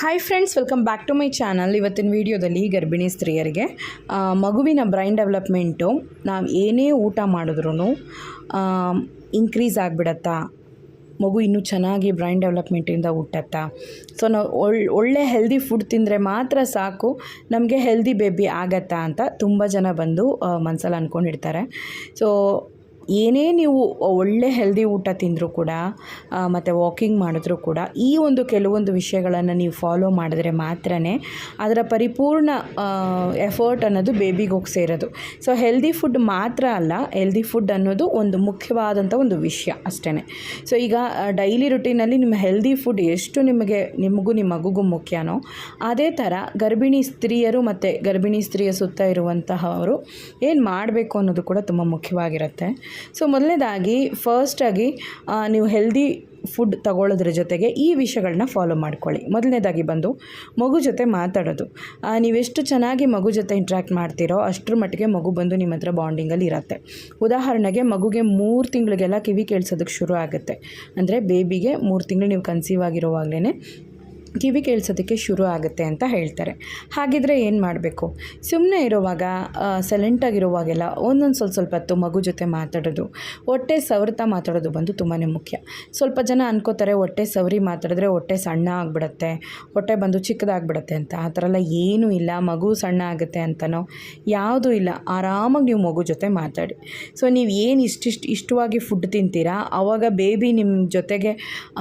Hi friends welcome back to my channel ಇವತ್ತಿನ ವೀಡಿಯೋದಲ್ಲಿ ಗರ್ಭಿಣಿ ಸ್ತ್ರೀಯರಿಗೆ ಮಗುವಿನ ಬ್ರೈನ್ ಡೆವಲಪ್ಮೆಂಟು ನಾವು ಏನೇ ಊಟ ಮಾಡಿದ್ರೂ ಇನ್ಕ್ರೀಸ್ ಆಗಿಬಿಡತ್ತಾ? ಮಗು ಇನ್ನೂ ಚೆನ್ನಾಗಿ ಬ್ರೈನ್ ಡೆವಲಪ್ಮೆಂಟಿಂದ ಹುಟ್ಟತ್ತಾ? ಸೊ ನಾವು ಒಳ್ಳೆ ಒಳ್ಳೆ ಹೆಲ್ದಿ ಫುಡ್ ತಿಂದರೆ ಮಾತ್ರ ಸಾಕು, ನಮಗೆ ಹೆಲ್ದಿ ಬೇಬಿ ಆಗತ್ತಾ ಅಂತ ತುಂಬ ಜನ ಬಂದು ಮನಸ್ಸಲ್ಲಿ ಅಂದ್ಕೊಂಡಿರ್ತಾರೆ ಸೊ ಏನೇ ನೀವು ಒಳ್ಳೆ ಹೆಲ್ದಿ ಊಟ ತಿಂದರೂ ಕೂಡ ಮತ್ತು ವಾಕಿಂಗ್ ಮಾಡಿದ್ರೂ ಕೂಡ, ಈ ಒಂದು ಕೆಲವೊಂದು ವಿಷಯಗಳನ್ನು ನೀವು ಫಾಲೋ ಮಾಡಿದ್ರೆ ಮಾತ್ರ ಅದರ ಪರಿಪೂರ್ಣ ಎಫರ್ಟ್ ಅನ್ನೋದು ಬೇಬಿಗೆ ಹೋಗಿ ಸೇರೋದು. ಸೊ ಹೆಲ್ದಿ ಫುಡ್ ಮಾತ್ರ ಅಲ್ಲ ಹೆಲ್ದಿ ಫುಡ್ ಅನ್ನೋದು ಒಂದು ಮುಖ್ಯವಾದಂಥ ಒಂದು ವಿಷಯ ಅಷ್ಟೇ ಸೊ ಈಗ ಡೈಲಿ ರುಟೀನಲ್ಲಿ ನಿಮ್ಮ ಹೆಲ್ದಿ ಫುಡ್ ಎಷ್ಟು ನಿಮಗೆ, ನಿಮಗೂ, ನಿಮ್ಮ ಮಗುಗೂ ಮುಖ್ಯನೋ, ಅದೇ ಥರ ಗರ್ಭಿಣಿ ಸ್ತ್ರೀಯರು ಮತ್ತು ಗರ್ಭಿಣಿ ಸ್ತ್ರೀಯ ಸುತ್ತ ಇರುವಂತಹವರು ಏನು ಮಾಡಬೇಕು ಅನ್ನೋದು ಕೂಡ ತುಂಬ ಮುಖ್ಯವಾಗಿರುತ್ತೆ. ಸೊ ಮೊದಲನೇದಾಗಿ ಫಸ್ಟಾಗಿ ನೀವು ಹೆಲ್ದಿ ಫುಡ್ ತಗೊಳ್ಳೋದ್ರ ಜೊತೆಗೆ ಈ ವಿಷಯಗಳನ್ನ ಫಾಲೋ ಮಾಡ್ಕೊಳ್ಳಿ. ಮೊದಲನೇದಾಗಿ ಬಂದು, ಮಗು ಜೊತೆ ಮಾತಾಡೋದು. ನೀವೆಷ್ಟು ಚೆನ್ನಾಗಿ ಮಗು ಜೊತೆ ಇಂಟ್ರ್ಯಾಕ್ಟ್ ಮಾಡ್ತೀರೋ ಅಷ್ಟರ ಮಟ್ಟಿಗೆ ಮಗು ಬಂದು ನಿಮ್ಮ ಹತ್ರ ಬಾಂಡಿಂಗಲ್ಲಿ ಇರುತ್ತೆ. ಉದಾಹರಣೆಗೆ, ಮಗುಗೆ ಮೂರು ತಿಂಗಳಿಗೆಲ್ಲ ಕಿವಿ ಕೇಳಿಸೋದಕ್ಕೆ ಶುರು ಆಗುತ್ತೆ. ಅಂದರೆ ಬೇಬಿಗೆ ಮೂರು ತಿಂಗಳು ನೀವು ಕನ್ಸೀವ್ ಆಗಿರುವಾಗಲೇ ಕಿವಿ ಕೇಳಿಸೋದಕ್ಕೆ ಶುರು ಆಗುತ್ತೆ ಅಂತ ಹೇಳ್ತಾರೆ. ಹಾಗಿದ್ರೆ ಏನು ಮಾಡಬೇಕು? ಸುಮ್ಮನೆ ಇರುವಾಗ ಸೈಲೆಂಟಾಗಿರುವಾಗೆಲ್ಲ ಒಂದೊಂದು ಸ್ವಲ್ಪ ಸ್ವಲ್ಪ ಹೊತ್ತು ಮಗು ಜೊತೆ ಮಾತಾಡೋದು, ಹೊಟ್ಟೆ ಸವರ್ತಾ ಮಾತಾಡೋದು ಬಂದು ತುಂಬಾ ಮುಖ್ಯ. ಸ್ವಲ್ಪ ಜನ ಅನ್ಕೋತಾರೆ, ಹೊಟ್ಟೆ ಸವರಿ ಮಾತಾಡಿದ್ರೆ ಹೊಟ್ಟೆ ಸಣ್ಣ ಆಗಿಬಿಡತ್ತೆ, ಹೊಟ್ಟೆ ಬಂದು ಚಿಕ್ಕದಾಗ್ಬಿಡತ್ತೆ ಅಂತ. ಆ ಥರ ಎಲ್ಲ ಏನೂ ಇಲ್ಲ, ಮಗು ಸಣ್ಣ ಆಗುತ್ತೆ ಅಂತನೋ ಯಾವುದೂ ಇಲ್ಲ. ಆರಾಮಾಗಿ ನೀವು ಮಗು ಜೊತೆ ಮಾತಾಡಿ. ಸೊ, ನೀವು ಏನು ಇಷ್ಟಿಷ್ಟು, ಇಷ್ಟವಾಗಿ ಫುಡ್ ತಿಂತೀರಾ ಆವಾಗ ಬೇಬಿ ನಿಮ್ಮ ಜೊತೆಗೆ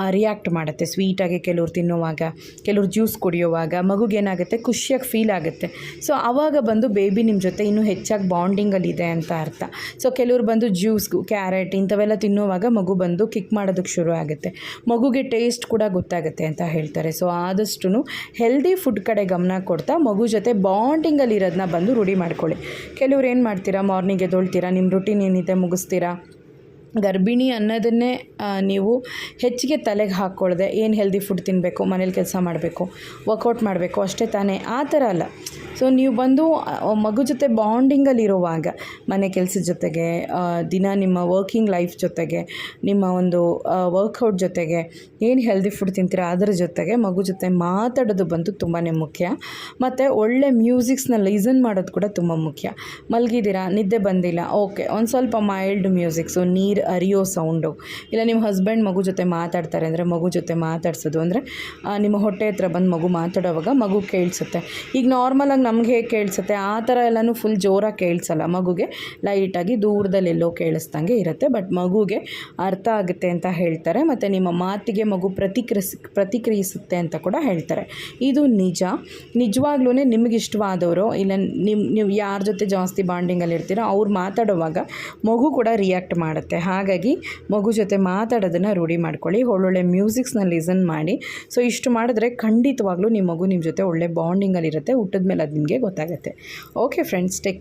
ರಿಯಾಕ್ಟ್ ಮಾಡುತ್ತೆ. ಸ್ವೀಟಾಗಿ ಕೆಲವ್ರು ತಿನ್ನುವಾಗ. ಕೆಲವ್ರು ಜ್ಯೂಸ್ ಕುಡಿಯುವಾಗ ಮಗುಗೇನಾಗುತ್ತೆ ಖುಷಿಯಾಗಿ ಫೀಲ್ ಆಗುತ್ತೆ. ಸೊ ಆವಾಗ ಬಂದು ಬೇಬಿ ನಿಮ್ಮ ಜೊತೆ ಇನ್ನೂ ಹೆಚ್ಚಾಗಿ ಬಾಂಡಿಂಗಲ್ಲಿದೆ ಅಂತ ಅರ್ಥ. ಸೊ ಕೆಲವ್ರು ಬಂದು ಜ್ಯೂಸ್ಗು ಕ್ಯಾರೆಟ್ ಇಂಥವೆಲ್ಲ ತಿನ್ನುವಾಗ ಮಗು ಬಂದು ಕಿಕ್ ಮಾಡೋದಕ್ಕೆ ಶುರು ಆಗುತ್ತೆ. ಮಗುಗೆ ಟೇಸ್ಟ್ ಕೂಡ ಗೊತ್ತಾಗುತ್ತೆ ಅಂತ ಹೇಳ್ತಾರೆ. ಸೊ ಆದಷ್ಟು ಹೆಲ್ದಿ ಫುಡ್ ಕಡೆ ಗಮನ ಕೊಡ್ತಾ ಮಗು ಜೊತೆ ಬಾಂಡಿಂಗಲ್ಲಿರೋದನ್ನ ಬಂದು ರೂಢಿ ಮಾಡ್ಕೊಳ್ಳಿ. ಕೆಲವ್ರು ಏನು ಮಾಡ್ತೀರಾ? ಮಾರ್ನಿಂಗ್ ಎದ್ದೊಳ್ತೀರಾ? ನಿಮ್ಮ ರುಟೀನ್ ಏನಿದೆ? ಮುಗಿಸ್ತೀರಾ? ಗರ್ಭಿಣಿ ಅನ್ನೋದನ್ನೇ ನೀವು ಹೆಚ್ಚಿಗೆ ತಲೆಗೆ ಹಾಕ್ಕೊಳ್ಳದೆ ಏನು ಹೆಲ್ದಿ ಫುಡ್ ತಿನ್ನಬೇಕು ಮನೇಲಿ ಕೆಲಸ ಮಾಡಬೇಕು ವರ್ಕೌಟ್ ಮಾಡಬೇಕು, ಅಷ್ಟೇ ತಾನೇ. ಆ ಥರ ಅಲ್ಲ. ಸೊ ನೀವು ಬಂದು ಮಗು ಜೊತೆ ಬಾಂಡಿಂಗಲ್ಲಿ ಇರುವಾಗ ಮನೆ ಕೆಲಸದ ಜೊತೆಗೆ ದಿನ ನಿಮ್ಮ ವರ್ಕಿಂಗ್ ಲೈಫ್ ಜೊತೆಗೆ, ನಿಮ್ಮ ಒಂದು ವರ್ಕೌಟ್ ಜೊತೆಗೆ, ಏನು ಹೆಲ್ದಿ ಫುಡ್ ತಿಂತೀರ ಅದರ ಜೊತೆಗೆ ಮಗು ಜೊತೆ ಮಾತಾಡೋದು ಬಂದು ತುಂಬಾ ಮುಖ್ಯ. ಮತ್ತು ಒಳ್ಳೆ ಮ್ಯೂಸಿಕ್ಸ್ನ ಲೀಸನ್ ಮಾಡೋದು ಕೂಡ ತುಂಬ ಮುಖ್ಯ. ಮಲಗಿದ್ದೀರಾ, ನಿದ್ದೆ ಬಂದಿಲ್ಲ ಓಕೆ ಒಂದು ಸ್ವಲ್ಪ ಮೈಲ್ಡ್ ಮ್ಯೂಸಿಕ್ಸು ನೀರು ಅರಿಯೋ ಸೌಂಡು ಇಲ್ಲ ನಿಮ್ಮ ಹಸ್ಬೆಂಡ್ ಮಗು ಜೊತೆ ಮಾತಾಡ್ತಾರೆ ಅಂದರೆ ಮಗು ಜೊತೆ ಮಾತಾಡ್ಸೋದು ಅಂದರೆ ನಿಮ್ಮ ಹೊಟ್ಟೆ ಹತ್ರ ಬಂದು ಮಗು ಮಾತಾಡೋವಾಗ ಮಗು ಕೇಳಿಸುತ್ತೆ. ಈಗ ನಾರ್ಮಲಾಗಿ ನಮ್ಗೆ ಹೇಗೆ ಕೇಳಿಸುತ್ತೆ? ಆ ಥರ ಎಲ್ಲನೂ ಫುಲ್ ಜೋರಾಗಿ ಕೇಳಿಸಲ್ಲ. ಮಗುಗೆ ಲೈಟಾಗಿ ದೂರದಲ್ಲಿ ಎಲ್ಲೋ ಕೇಳಿಸ್ದಂಗೆ ಇರುತ್ತೆ. ಬಟ್ ಮಗುಗೆ ಅರ್ಥ ಆಗುತ್ತೆ ಅಂತ ಹೇಳ್ತಾರೆ. ಮತ್ತು ನಿಮ್ಮ ಮಾತಿಗೆ ಮಗು ಪ್ರತಿಕ್ರಿಸ್, ಪ್ರತಿಕ್ರಿಯಿಸುತ್ತೆ ಅಂತ ಕೂಡ ಹೇಳ್ತಾರೆ. ಇದು ನಿಜ. ನಿಜವಾಗ್ಲೂ ನಿಮಗೆ ಇಷ್ಟವಾದವರು, ಇಲ್ಲ ನಿಮ್ಮ ನೀವು ಯಾರ ಜೊತೆ ಜಾಸ್ತಿ ಬಾಂಡಿಂಗಲ್ಲಿ ಇರ್ತೀರೋ, ಅವ್ರು ಮಾತಾಡುವಾಗ ಮಗು ಕೂಡ ರಿಯಾಕ್ಟ್ ಮಾಡುತ್ತೆ. ಹಾಗಾಗಿ ಮಗು ಜೊತೆ ಮಾತಾಡೋದನ್ನು ರೂಢಿ ಮಾಡ್ಕೊಳ್ಳಿ. ಒಳ್ಳೊಳ್ಳೆ ಮ್ಯೂಸಿಕ್ಸ್ನ ಲಿಸನ್ ಮಾಡಿ. ಸೊ ಇಷ್ಟು ಮಾಡಿದ್ರೆ ಖಂಡಿತವಾಗ್ಲೂ ನಿಮ್ಮ ಮಗು ನಿಮ್ಮ ಜೊತೆ ಒಳ್ಳೆ ಬಾಂಡಿಂಗಲ್ಲಿರುತ್ತೆ ಹುಟ್ಟಿದ ಮೇಲೆ ಅದು ನಿಮಗೆ ಗೊತ್ತಾಗುತ್ತೆ. Okay friends take